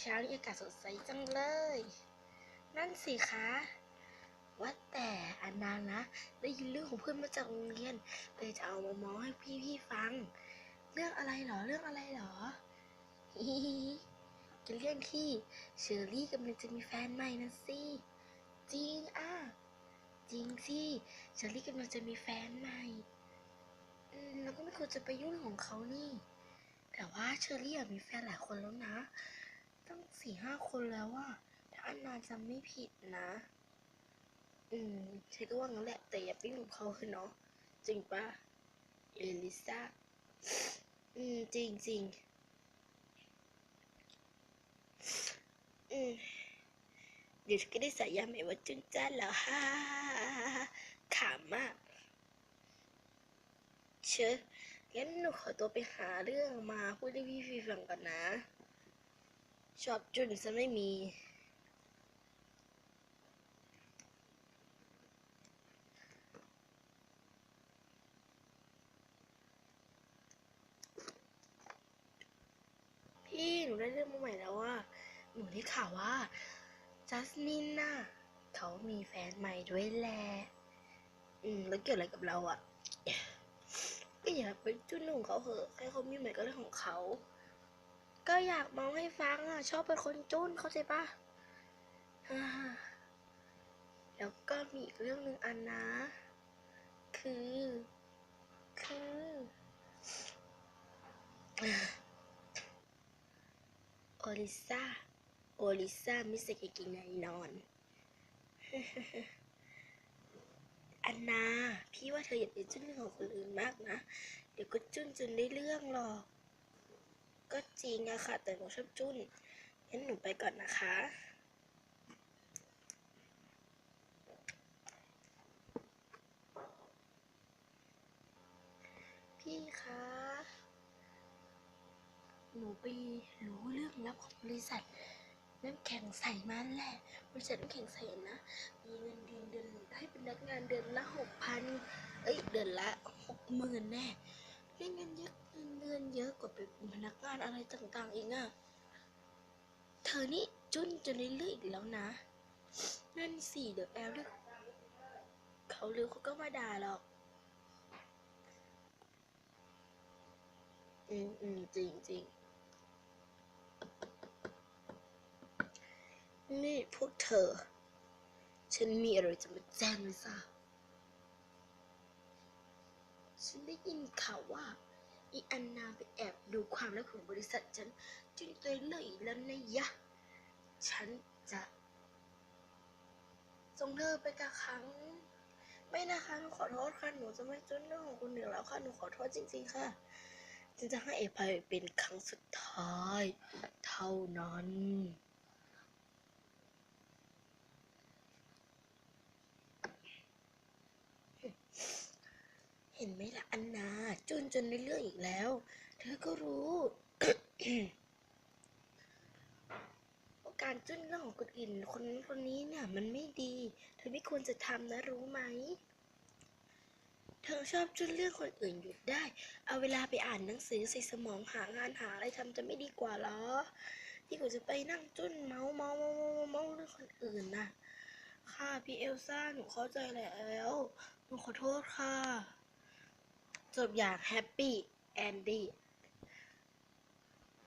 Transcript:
เช้านี้อากาศสดใสจังเลย นั่นสิคะว่าแต่อันนานะได้ยินเรื่องของเพื่อนมาจากโรงเรียนเลยจะเอามาเมอให้พี่พี่ๆฟัง เรื่องอะไรเหรอเรื่องอะไรเหรอฮิฮิฮิเป็นเรื่องที่เชอรี่กำลังจะมีแฟนใหม่นะสิจริงอะจริงสิเชอรี่กำลังจะมีแฟนใหม่อืมเราก็ไม่ควรจะไปยุ่งของเขานี่ แต่ว่าเชอรี่มีแฟนหลายคนแล้วนะ ตั้งสี่ห้าคนแล้วอะถ้าอันนาจำไม่ผิดนะ อืมเชอก็ว่างั้นแหละ แต่อย่าปยุ่งกับเขาคือเนาะจริงปะเอลิซาอืม จริงจริงอืมเดี๋ยวก็ได้สายยาใหม่ว่าจุนจ้านแล้วฮ่าขำมาก เชอะงั้นหนูขอตัวไปหาเรื่องมาพูดให้พี่ฟีฟังก่อนนะ ชอบจุนซะไม่มี พี่หนูได้เรื่องมาใหม่แล้วว่า หนูได้ข่าวว่า จัสมินน่ะเขามีแฟนใหม่ด้วยแหละอืม แล้วเกี่ยวอะไรกับเราอะก็อย่าไปจุ้นของเขาเหอะให้เขามีใหม่ก็เรื่องของเขา อยากมองให้ฟังอะ ชอบเป็นคนจุ้นเข้าใจปะแล้วก็มีอีกเรื่องหนึ่งอันนะ คือ คืออ่าโอลิซ่า โอลิซ่าไม่ใส่กางเกงในนอน อันนา พี่ว่าเธออย่าไปจุ้นเรื่องของคนอื่นมากนะ เดี๋ยวก็จุ้นจนได้เรื่องหรอก ก็จริงอะค่ะ แต่หนูชอบจุ้นงั้นหนูไปก่อนนะคะพี่คะ หนูไปรู้เรื่องลับของบริษัทน้ำแข็งใสมาแหละ บริษัทน้ำแข็งใสนะ มีเงินเดือนเดือนให้เป็นนักงานเดือนละหกพัน เอ้ย เดือนละหกหมื่นแน่ได้เงินเยอะ เงินเดือนเยอะกว่าเป็นพนักงานอะไรต่างๆอีกอะเธอนี่จุนจนเรื่อยๆอีกแล้วนะ นั่นสิเดี๋ยวแอลเรียกเขาเร็วเขาก็มาด่าหรอก อืมอืมจริงจริงนี่พวกเธอ ฉันมีอะไรจะมาแจ้งเลยซ่าฉันได้ยินข่าวว่า อีอันนาไปแอบดูความลับของบริษัทฉันจนตัวเลยแล้วนะยะ ฉันจะส่งเธอไปกับครั้ง ไม่นะคะหนูขอโทษค่ะ หนูจะไม่จนเรื่องของคนอื่นแล้วค่ะ หนูขอโทษจริง ๆ ค่ะฉันจะให้เอภัยเป็นครั้งสุดท้าย เท่านั้น เห็นไหมล่ะอัน จนจนในเรื่องอีกแล้ว เธอก็รู้ว่าการจุ้นเรื่องของคนอื่นคนนั้นคนนี้เนี่ยมันไม่ดี เธอไม่ควรจะทำนะรู้ไหม เธอชอบจุ้นเรื่องคนอื่นหยุดได้ เอาเวลาไปอ่านหนังสือใส่สมองหางานหาอะไรทำจะไม่ดีกว่าหรอ ที่กูจะไปนั่งจุ้นเมาเมาเมาเมาเมาเรื่องคนอื่นน่ะค่ะพี่เอลซ่าหนูเข้าใจแล้วหนูขอโทษค่ะ จบอย่างแฮปปี้แอนดี้